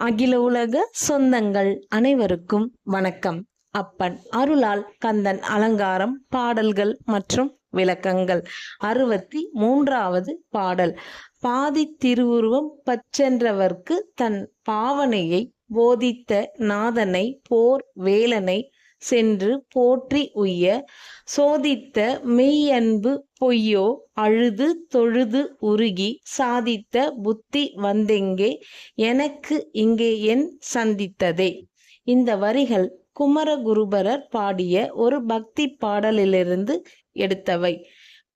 அகில உலக சொந்தங்கள் அனைவருக்கும் வணக்கம். அப்பன் அருளால் கந்தன் அலங்காரம் பாடல்கள் மற்றும் விளக்கங்கள். அறுபத்தி மூன்றாவது பாடல். பாதி திருவுருவம் பச்சென்றவர்க்கு தன் பாவனையை போதித்த நாதனை போர் வேலனை சென்று போற்றி உய்ய சோதித்த மெய்யன்பு பொய்யோ அழுது தொழுது உருகி சாதித்த புத்தி வந்தெங்கே எனக்கு இங்கே என் சந்தித்ததே. இந்த வரிகள் குமரகுருபரர் பாடிய ஒரு பக்தி பாடலிலிருந்து எடுத்தவை.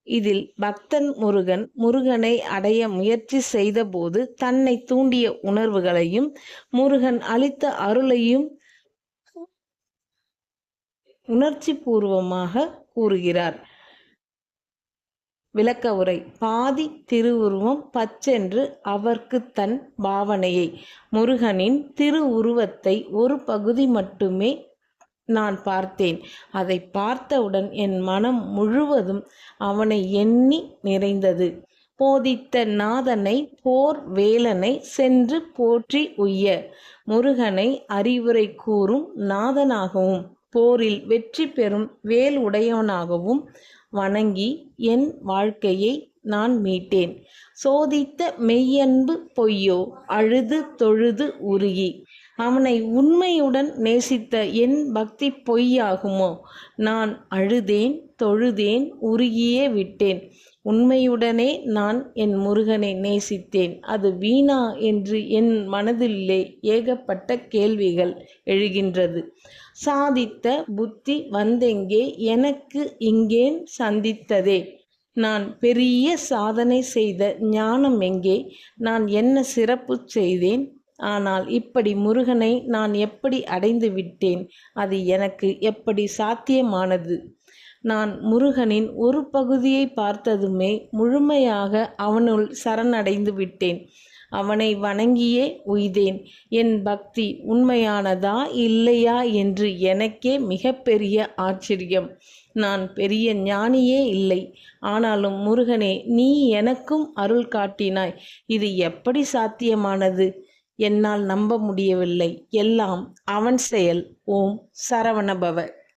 இதில் பக்தன் முருகன் முருகனை அடைய முயற்சி செய்தபோது தன்னை தூண்டிய உணர்வுகளையும் முருகன் அளித்த அருளையும் உணர்ச்சி பூர்வமாக கூறுகிறார். விளக்க உரை. பாதி திருவுருவம் பச்சென்று அவர்க்கு தன் பாவனையை. முருகனின் திருவுருவத்தை ஒரு பகுதி மட்டுமே நான் பார்த்தேன். அதை பார்த்தவுடன் என் மனம் முழுவதும் அவனை எண்ணி நிறைந்தது. போதித்த நாதனை போர் வேலனை சென்று போற்றி உய்ய. முருகனை அறிவுரை கூறும் நாதனாகவும் போரில் வெற்றி பெறும் வேல் உடையவனாகவும் வணங்கி என் வாழ்க்கையை நான் மீட்டேன். சோதித்த மெய்யன்பு பொய்யோ அழுது தொழுது உருகி. அவனை உண்மையுடன் நேசித்த என் பக்தி பொய்யாகுமோ? நான் அழுதேன் தொழுதேன் உருகியே விட்டேன். உண்மையுடனே நான் என் முருகனை நேசித்தேன். அது வீணா என்று என் மனதிலே ஏகப்பட்ட கேள்விகள் எழுகின்றது. சாதித்த புத்தி வந்தெங்கே? எனக்கு இங்கேன் சந்தித்ததே. நான் பெரிய சாதனை செய்த ஞானம் எங்கே? நான் என்ன சிறப்பு செய்தேன்? ஆனால் இப்படி முருகனை நான் எப்படி அடைந்து விட்டேன்? அது எனக்கு எப்படி சாத்தியமானது? நான் முருகனின் ஒரு பகுதியை பார்த்ததுமே முழுமையாக அவனுள் சரணடைந்து விட்டேன். அவனை வணங்கியே உய்தேன். என் பக்தி உண்மையானதா இல்லையா என்று எனக்கே மிகப்பெரிய ஆச்சரியம். நான் பெரிய ஞானியே இல்லை. ஆனாலும் முருகனே நீ எனக்கும் அருள் காட்டினாய். இது எப்படி சாத்தியமானது? என்னால் நம்ப முடியவில்லை. எல்லாம் அவன் செயல். ஓம் சரவணபவ.